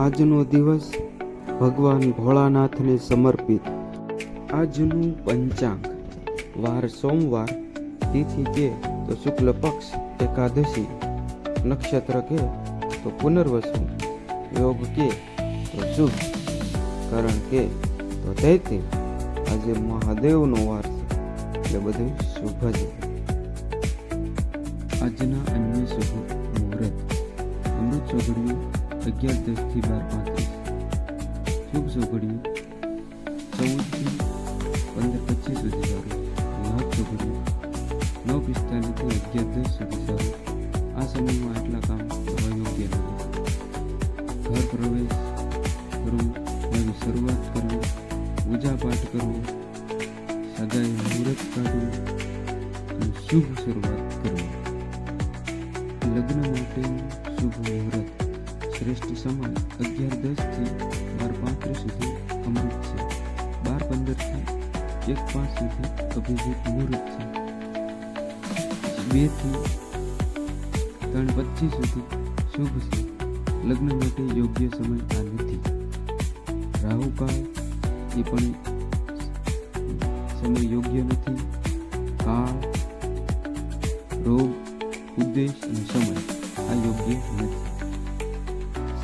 આજનો દિવસ ભગવાન ભોળાનાથને સમર્પિત. આજનું પંચાંગ. વાર સોમવાર, તિથિ કે તો શુક્લ પક્ષ, એકાદશી. નક્ષત્ર કે તો પુનર્વસુ યોગ કે તો શુભ. કરણ કે તો દૈત્ય. આજે મહાદેવનો વાર છે. એટલે બધું શુભ જ આજના અન્ય શુભ મુહૂર્ત. અમૃત ચોઘડિયું અગિયાર દસથી બાર પાંત્રીસ શુભ ચોઘડિયું ચૌદથી પંદર પચીસ સુધી સારું લાભ ચોઘડિયું નવ પિસ્તાલીસથી અગિયાર દસ સુધી સારું આ સમયમાં આટલા કામ કરવા યોગ્ય નથી ઘર પ્રવેશ કરવું નવી શરૂઆત કરવી પૂજા પાઠ કરવું સગાઈ મુહૂર્ત કાઢવું અને શુભ શરૂઆત કરવી લગ્ન માટે શુભ મુહૂર્ત શ્રેષ્ઠ સમય અગિયાર દસથી બાર પાંત્રીસ સુધી અમૃત છે બાર પંદરથી એક પાંચ સુધી અભિજીત મુહૂર્ત છે બેથી ત્રણ પચીસ સુધી શુભ છે લગ્ન માટે યોગ્ય સમય આ નથી રાહુકાળ એ પણ સમય યોગ્ય નથી કાળ રોગ ઉદ્દેશ અને સમય આ યોગ્ય નથી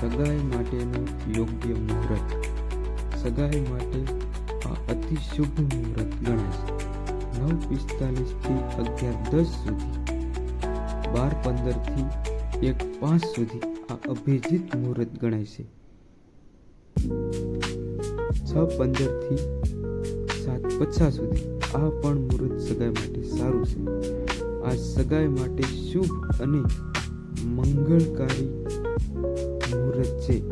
સગાઈ માટેનું યોગ્ય મુહૂર્ત. સગાઈ માટે આ અતિ શુભ મુહૂર્ત ગણાય છે. નવ પિસ્તાલીસથી અગિયાર દસ સુધી, બાર પંદરથી એક પાંચ સુધી આ અભિજીત મુહૂર્ત ગણાય છે. છ પંદરથી સાત પચાસ સુધી, આ પણ મુહૂર્ત સગાઈ માટે સારું છે. આ સગાઈ માટે શુભ અને મંગળકારી મુહૂર્ત છે.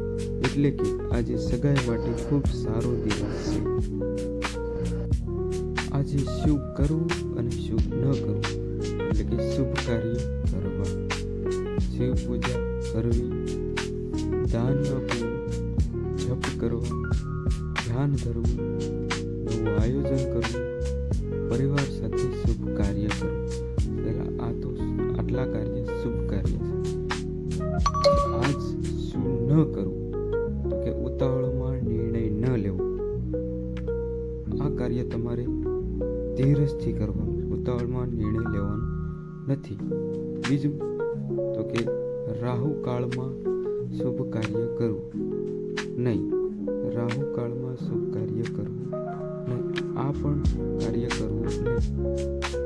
એટલે કે આજે સગાઈ માટે ખૂબ સારો દિવસ છે. આજે શુભ કરવું અને શું ન કરવું, એટલે કે શુભ કાર્ય કરવા. શિવ પૂજા કરવી, દાન આપવું, જપ કરવા, ધ્યાન ધરવું, નવું આયોજન કરવું, પરિવાર સાથે ન કરવું તો કે ઉતાવળમાં નિર્ણય ન લેવો. આ કાર્ય તમારે ધીરજથી કરવાનું, ઉતાવળમાં નિર્ણય લેવાનો નથી. બીજું, તો કે રાહુ કાળમાં શુભ કાર્ય કરવું. નહીં રાહુ કાળમાં શુભ કાર્ય કરવું નહીં. આ પણ કાર્ય કરવું નહીં.